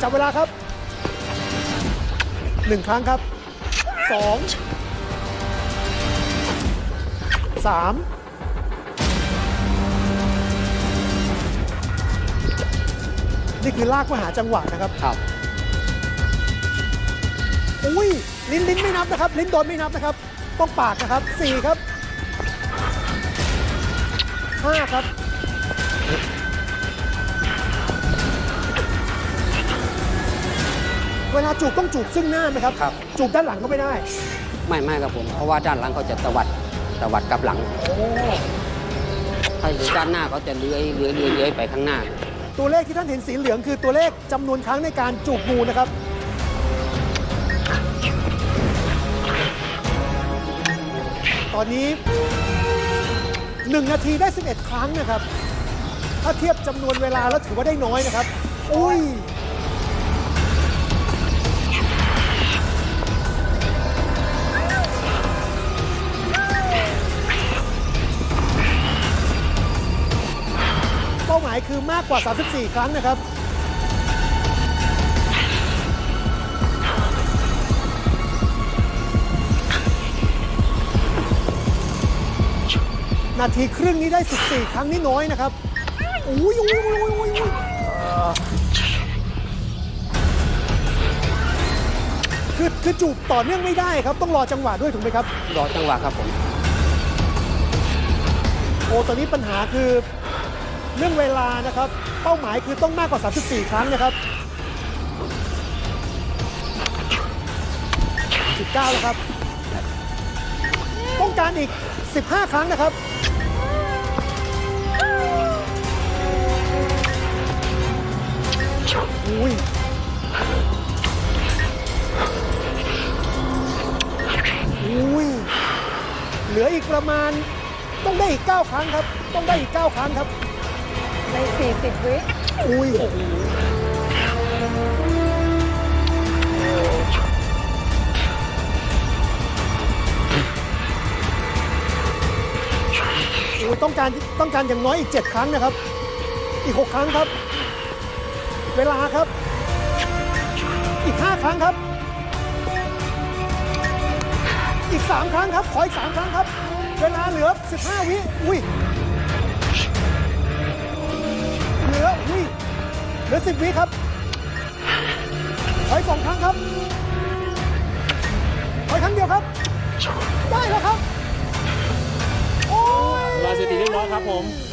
จับเวลาครับหนึ่งครั้งครับสองสามนี่คือลากมาหาจังหวะนะครับ ครับ อุ้ยลิ้นลิ้นไม่นับนะครับ ลิ้นโดนไม่นับนะครับ ต้องปากนะครับสี่ครับห้าครับาจูบต้องจูบซึ่งหน้าไหมครับ ครับ จูบด้านหลังก็ไม่ได้ ไม่ไม่ครับผม เพราะว่าด้านหลังเขาจะตวัดตวัดกลับหลังถ้าอยู่ด้านหน้าเขาจะเลื้อยเลื้อยเลื้อยเลื้อยไปข้างหน้า ตัวเลขที่ท่านเห็นสีเหลืองคือตัวเลขจำนวนครั้งในการจูบงูนะครับ ตอนนี้ 1 นาทีได้ 11 ครั้งนะครับ ถ้าเทียบจำนวนเวลาแล้วถือว่าได้น้อยนะครับ อุ้ย หมายคือมากกว่า 34 ครั้งนะครับ นาทีครึ่งนี้ได้ 14 ครั้งนี่น้อยนะครับอุ้ยอุ้ยอุ้ยอุ้ยอุ้ยอุ้ยคือคือจูบต่อเนื่องไม่ได้ครับ ต้องรอจังหวะด้วยถูกไหมครับ รอจังหวะครับผม โอ้ตอนนี้ปัญหาคือ เรื่องเวลานะครับ เป้าหมายคือต้องมากกว่า 34 ครั้งนะครับ 19 แล้วครับ ต้องการอีก 15 ครั้งนะครับ อุ้ยอุ้ยเหลืออีกประมาณต้องได้อีก 9 ครั้งครับ ต้องได้อีก 9 ครั้งครับ ใน 40 วิอุ้ยโอุ้ยต้องการต้องการอย่างน้อยอีก 7 ครั้งนะครับ อีก 6 ครั้งครับ เวลาครับ อีก 5 ครั้งครับ อีก 3 ครั้งครับ ขออีก 3 ครั้งครับ เวลาเหลือ 15 วิ อุ้ย เหลือ10วิครับขออีกสองครั้งครับขออีกครั้งเดียวครับ ได้แล้วครับ โอ้ยเวลาสถิติเรียบร้อยครับผมโ